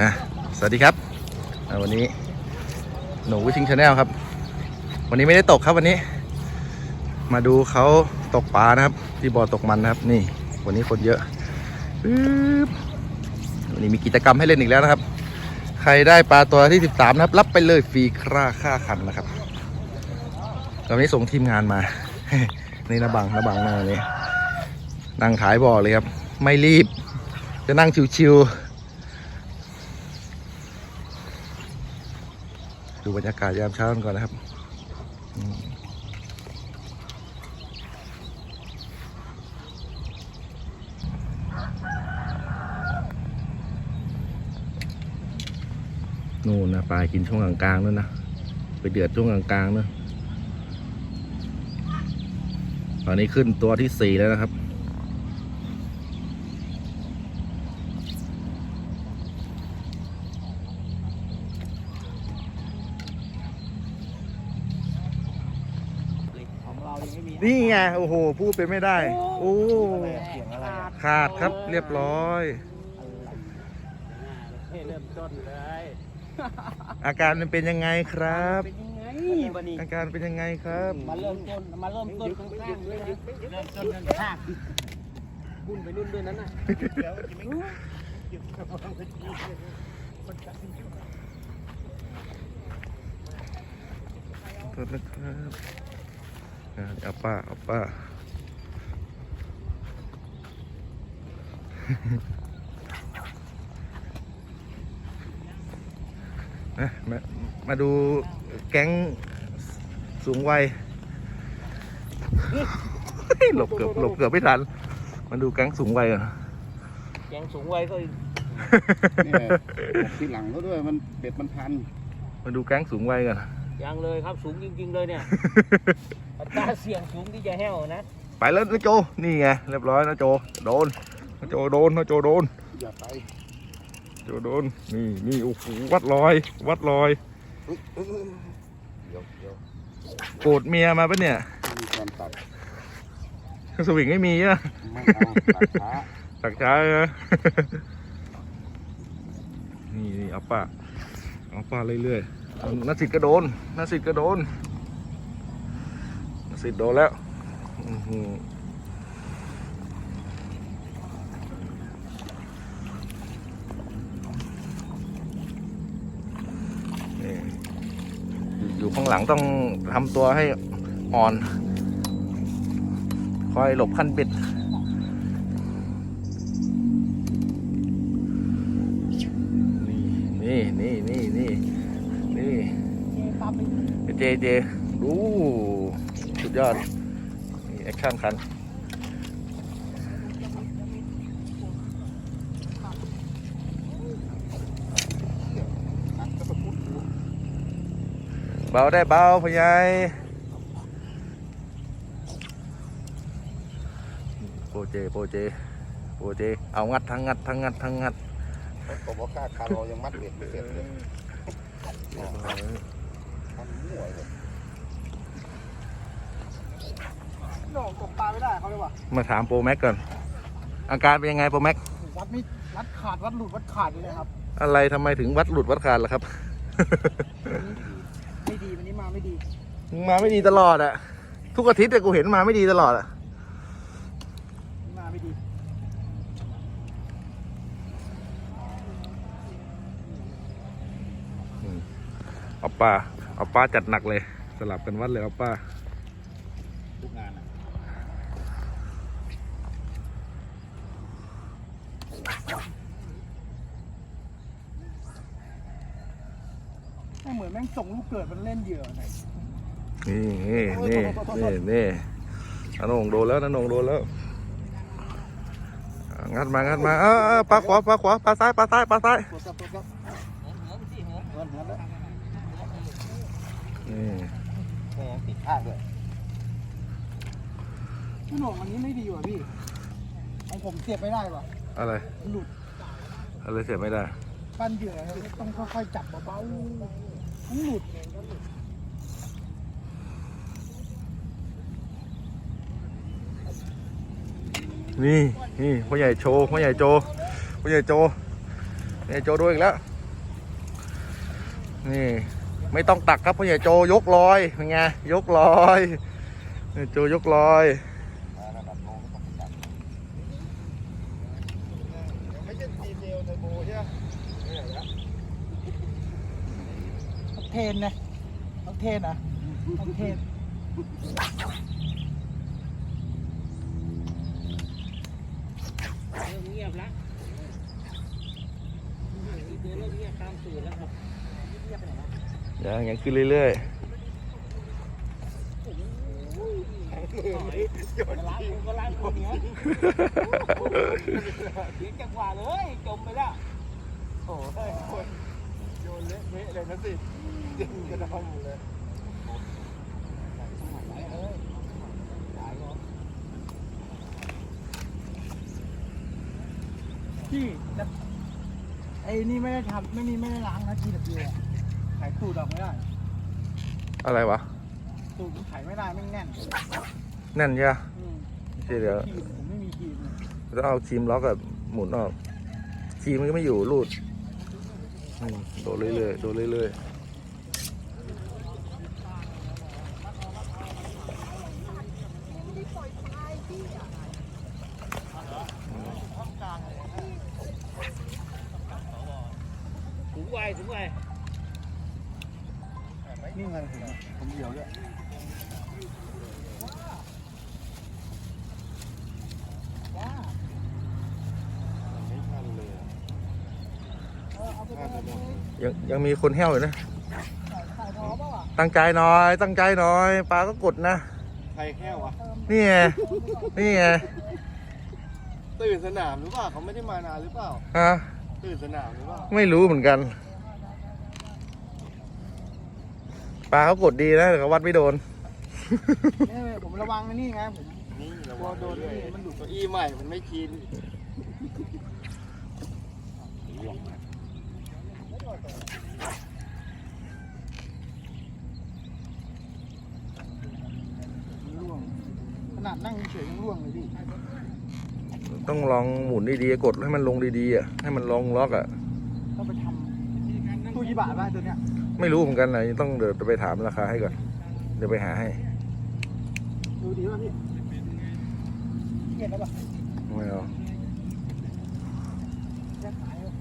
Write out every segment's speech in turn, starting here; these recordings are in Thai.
อะสวัสดีครับวันนี้หนูวิชิงชาแนลครับ วันนี้ไม่ได้ตกครับวันนี้ มาดูเขาตกปลานะครับ ที่บ่อตกมันนะครับ นี่ วันนี้คนเยอะวันนี้มีกิจกรรมให้เล่นอีกแล้วนะครับ ใครได้ปลาตัวที่ 13 นะครับ รับไปเลยฟรีค่าค่าคันนะครับตอนนี้ส่งทีมงานมานี่นะบังนะบังนะนี่นั่งขายบ่อเลยครับ ไม่รีบ จะนั่งชิวๆ ดูบรรยากาศยามเช้ากันก่อนนะครับนู่นนะปลากินช่วงกลางๆนู่นนะไปเดือดช่วงกลางๆนู่นตอนนี้ขึ้นตัวที่สี่แล้วนะครับ เรายังไม่มีนี่ไงโอ้โหพูดไปไม่ได้ โอ้เสียงอะไรอะขาดครับเรียบร้อย ให้เริ่มต้นเลยอาการมันเป็นยังไงครับ เป็นยังไงบันนี้อาการเป็นยังไงครับมาเริ่มต้นมาเริ่มต้นข้างๆด้วยนะเริ่มต้นข้างๆบุ่นไปนู่นด้วยนั้นน่ะโทษนะครับอ่า เอาป้าเอาป้านะมามาดูแก๊งสูงวัยหลบเกือบหลบเกือบไม่ทัน มาดูแก๊งสูงวัยก่อนแกงสูงวัยก็เนี่ยทีหลังเขาด้วยมันเป็ดมันพัน มาดูแก๊งสูงวัยก่อน ยังเลยครับสูงจริง ๆ เลยเนี่ย อัตราเสี่ยงสูงที่จะแห้วนะ ไปแล้วนะโจ นี่ไงเรียบร้อยนะโจ โดนนะโจโดนนะโจโดน อย่าไปโจโดน นี่นี่โอ้โหวัดรอย วัดรอยเดี๋ยวเดี๋ยวโกรธเมียมาปะเนี่ย มีการตัดสวิงไม่มีอะไม่เอาตัดขาตักช้านะ นี่นี่เอาป้าเอาป้าเรื่อยๆเอา นักสิทธิ์ก็โดนนักสิทธิ์ก็โดนนัสิทธิ์โดนแล้วอยู่ข้างหลังต้องทำตัวให้อ่อน คอยหลบขั้นบิดนี่นี่นี่นี่ นี่เจเจดูสุดยอดนี่แอคชั่นคันเบาได้เบาพยายโปรเจโปรเจโปรเจเอางัดทั้งงัดทั้งงัดทั้งงัดเขาบอกว่าคาคาร์โลยังมัดเบ็ดไม่เสร็จเลย ทำมั่วเลยหน่องตกปลาไม่ได้เขาเลยว่ะมาถามโปรแม็กก่อน อาการเป็นยังไงโปรแม็ก วัดไม่วัดขาดวัดหลุดวัดขาดเลยครับ อะไรทำไมถึงวัดหลุดวัดขาดล่ะครับ ไม่ดีวันนี้มาไม่ดี มาไม่ดีตลอดอะทุกอาทิตย์แต่กูเห็นมาไม่ดีตลอดอะ มาไม่ดี เอา ป้าเอาป้าจัดหนักเลย สลับกันวัดเลยเอาป้าทุกงานอะไม่เหมือนแม่งส่งลูกเกิดมันเล่นเหยื่อไหนนี่นี่นี่นี่นี่นันงโดนแล้วนันงโดนแล้วอะงัดมา งัดมาเออเออปลาขวาปลาขวาปลาซ้ายปลาซ้ายปลาซ้าย นเงินแล้วนี่แหมติดข้างด้วยพี่หน่วงวันนี้ไม่ดีว่ะพี่ของผมเสียบไม่ได้ว่ะอะไรหลุดอะไรเสียไม่ได้ ปั้นเหยื่อครับต้องค่อยๆจับเบาๆทั้งหลุดนี่นี่พ่อใหญ่โชว์พ่อใหญ่โจพ่อใหญ่โจเนี่ยโจดูอีกแล้ว นี่ ไม่ต้องตักครับเพราะเนี่ยโจยกลอยเป็นไงยกลอยเนี่ยโจยกลอยไม่ใช่ทีเดียวไทโบใช่ไหมเทนนะต้องเทนนะต้องเทนเริ่มเงียบแล้วเดี๋ยวเริ่มเงียบตามสื่อแล้วครับเงียบไปไหนวะ ยังยังขึ้นเรื่อยก็ล้างก็ล้างกูเนี้ยเสียจังหวะเลยจมไปแล้วโอ้ยคนโยนเละเทะเลยนะสิยิงกระดอนเลยพี่แต่ไอ้นี่ไม่ได้ทำไม่นี่ไม่ได้ล้างนะทีดับเบิลไขตูดออกไม่ได้ๆอะไรวะตูดมันไขไม่ได้ไม่งแน่นแน่นใช่ปะอืมไม่ใช่เดี๋ยวครีมผมไม่มีครีมเลยต้องเอาครีมล็อกกับหมุนออกครีมมันก็ไม่อยู่รูดอืมโดนเรื่อยๆโดนเรื่อยๆถุงไวถุงไว นี่ไงผมผมเดียวด้วยว้าไม่ทันเลยอะเออเอาไปพลาดไปหมดยังยังมีคนแห้วอยู่นะใส่ใส่ท้อเปล่าอะตั้งใจหน่อย ตั้งใจหน่อยปลาก็กดนะ ใครแค่วะนี่ไง นี่ไง ตื่นสนามหรือเปล่าเขาไม่ได้มานานหรือเปล่า ฮะ ตื่นสนามหรือเปล่า ไม่รู้เหมือนกัน ปลาเขากดดีนะแต่เขาวัดไม่โดนนี่ผมระวังนะนี่ไงผมนี่ระกลัวัวงโดนด้วยนี่มันหลุดเก้าอี้ใหม่ มันไม่ชินร่วงขนาดนั่งเฉยๆยังร่วงเลยพี่ต้องลองหมุนดีๆกดให้มันลงดีๆอะให้มันลงล็อกอะต้องไปทำตู้กี่บาทบ้างตัวเนี้ย ไม่รู้เหมือนกันนะต้องเดี๋ยวไปถามราคาให้ก่อน เดี๋ยวไปหาให้ดูดีป่ะพี่เห็นแล้วป่ะไม่เอาจะขายเหรอ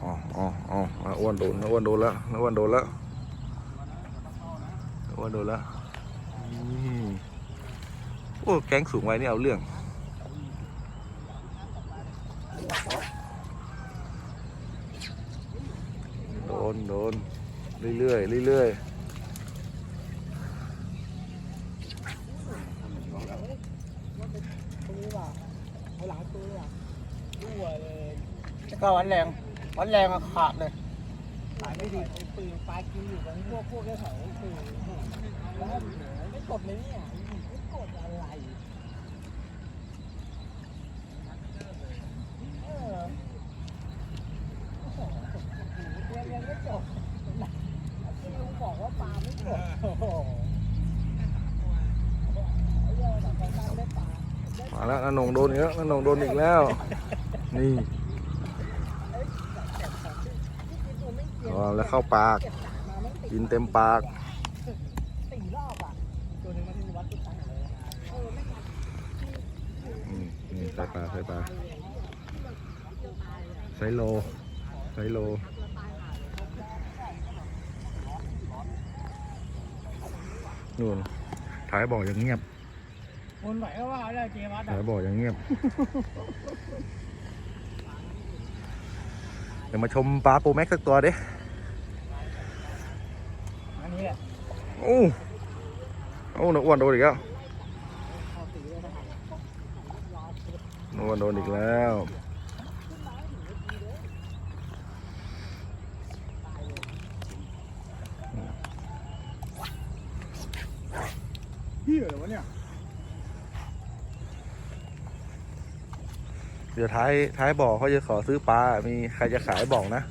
อ๋ออ๋ออ๋ออ้วนโดนอ้วนโดนแล้วอ้วนโดนแล้วอ้วนโดนแล้วนี่โอ้แก๊งสูงไว้นี่เอาเรื่อง โดน โดน เรื่อย ๆเรื่อยตรงนี้ป่ะเอาวเลยอะรั่วเลยก็วันแรงวันแรงอะขาดเลยขายไม่ดีปืนปลายกินอยู่กันพวกพวกแถวปืนไม่กดเลยเนี่ยไม่กดอะไรเออโอ้โหเรียนเรียนไม่จบ ปลาไม่กดโอ้โหไอ้เรื่องแบบการได้ปลามาแล้วนนงโดนอีกแล้วนนงโดนอีกแล้ว นี่อ๋อแล้วเข้าปากกินเต็มปาก สี่รอบอะตัวหนึงมันที่วัดตุ๊กตาเลยเออไม่กัดอืมนี่ใส่ปลาใส่ปลาไซโลไซโล นู่นท้ายบ่อยังเงียบคนไหวก็ว่าแล้วเจวัดท้าอะยบ่อยังเงียบ เดี๋ยวมาชมปลาปูแม็กสักตัวดิอันนี้แหละโอ้โอ้หนูอ้วนโดนอีกแล้วเอาสีเลยนะครับหนูอ้วนโดนอีกแล้ว เหี้ยเหรอวะเนี่ยเดี๋ยวท้ายท้ายบ่อเขาจะขอซื้อปลา มีใครจะขายบอกนะ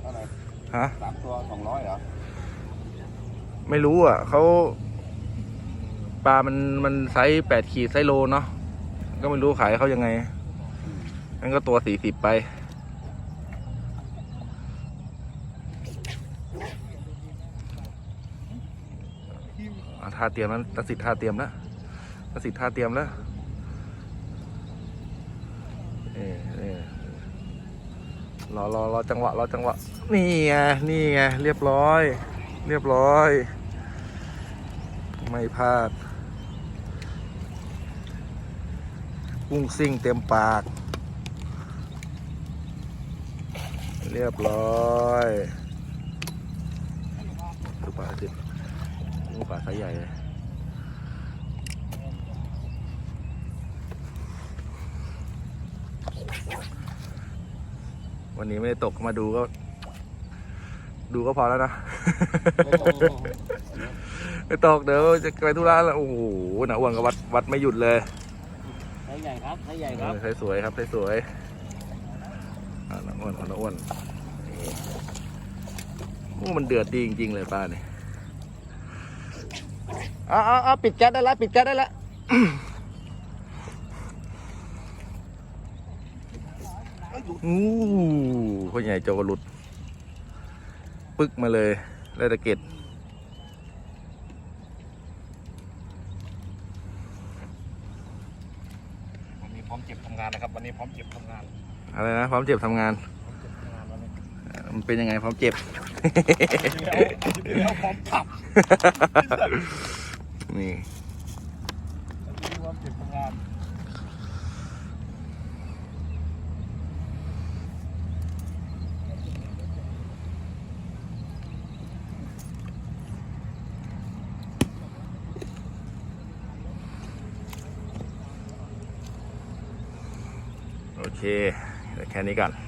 เท่าไหร่ฮะ สามตัวสองร้อยเหรอไม่รู้อะ เขาไปปลา มัน มันไซส์แปดขีดไซส์โลเนาะ ก็ไม่รู้ขายเขายังไงนั่นก็ตัวสี่สิบไป ท่าเตรียมแล้วตัดสิทธิ์ท่าเตรียมแล้วตัดสิทธิ์ท่าเตรียมแล้วเออเอรอรอรอจังหวะรอจังหวะ นี่ไงนี่ไงเรียบร้อย เรียบร้อย ไม่พลาดกุ้งซิ่งเต็มปาก เรียบร้อยดูปลาสิ ดูปลาไซส์ใหญ่เลยวันนี้ไม่ได้ตกมาดูก็ ดูก็พอแล้วนะไม่ตกเดี๋ยวจะไปธุระแล้วโอ้โหหนาอ้วนก็วัดวัดไม่หยุดเลยไซส์ใหญ่ครับไซส์ใหญ่ครับใส่สวยครับใส่สวยอ่าหนาอ้วนหนาอ้วนนี่โอ้มันเดือดดีจริงๆเลยป้าเนี่ย เอ้าเอาเอาปิดแก๊สได้แล้วปิดแก๊สได้แล้วอู้พ่อใหญ่โจกหลุด ปึ๊กมาเลยได้ตะเก็ดวันนี้พร้อมเจ็บทำงานนะครับ วันนี้พร้อมเจ็บทำงาน อะไรนะ พร้อมเจ็บทำงาน มันเป็นยังไงพร้อมเจ็บแล้วอาทิตย์ที่แล้วพร้อมขับนี่วันนี้พร้อมเจ็บทำงานโอเคเดี๋ยวแค่นี้ก่อน